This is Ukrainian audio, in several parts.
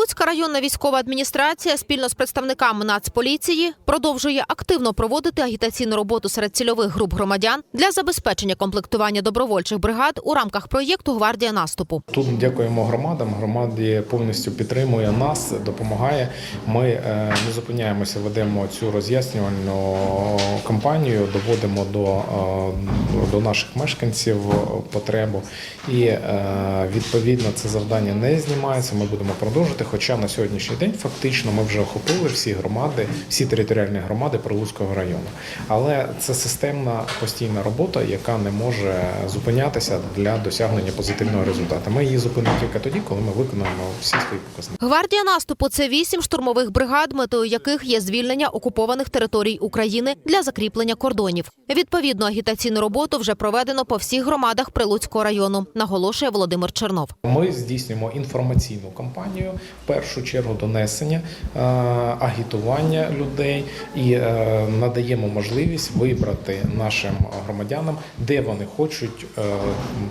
Прилуцька районна військова адміністрація спільно з представниками Нацполіції продовжує активно проводити агітаційну роботу серед цільових груп громадян для забезпечення комплектування добровольчих бригад у рамках проєкту Гвардія наступу. Тут дякуємо громадам. Громаді повністю підтримує нас, допомагає. Ми е, не зупиняємося, ведемо цю роз'яснювальну кампанію, доводимо до, е, до наших мешканців потребу. І е, відповідно це завдання не знімається. Ми будемо продовжити. Хоча на сьогоднішній день фактично ми вже охопили всі громади, всі територіальні громади Прилуцького району. Але це системна постійна робота, яка не може зупинятися для досягнення позитивного результату. Ми її зупинимо тільки тоді, коли ми виконаємо всі свої показники. Гвардія наступу це вісім штурмових бригад, метою яких є звільнення окупованих територій України для закріплення кордонів. Відповідну агітаційну роботу вже проведено по всіх громадах Прилуцького району, наголошує Володимир Чернов. Ми здійснюємо інформаційну кампанію, першу чергу донесення, е, агітування людей і е, надаємо можливість вибрати нашим громадянам, де вони хочуть е,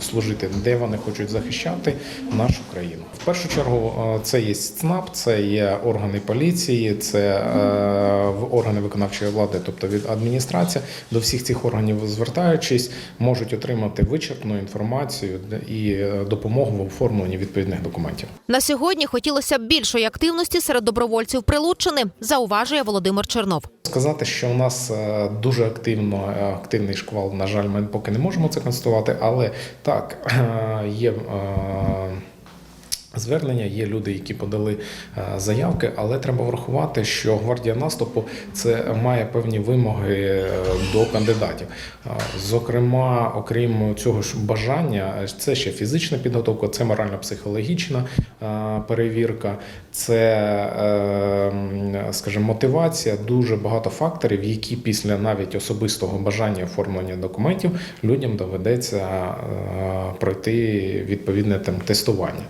служити, де вони хочуть захищати нашу країну. В першу чергу це є ЦНАП, це є органи поліції, це органи виконавчої влади, тобто від адміністрації. До всіх цих органів звертаючись, можуть отримати вичерпну інформацію і допомогу в оформленні відповідних документів. На сьогодні хотілося б більшої активності серед добровольців Прилуччини, зауважує Володимир Чернов. Сказати, що у нас е, дуже активно е, активний шквал, на жаль, ми поки не можемо це констатувати, але так є. е, Звернення є люди, які подали е, заявки, але треба врахувати, що гвардія наступу це має певні вимоги е, до кандидатів. Е, Зокрема, окрім цього ж бажання, це ще фізична підготовка, це морально-психологічна перевірка, це, скажімо, мотивація. Дуже багато факторів, які після навіть особистого бажання оформлення документів людям доведеться пройти відповідне там тестування.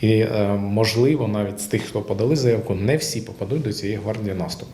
І е, можливо, навіть з тих, хто подали заявку, не всі попадуть до цієї гвардії наступу.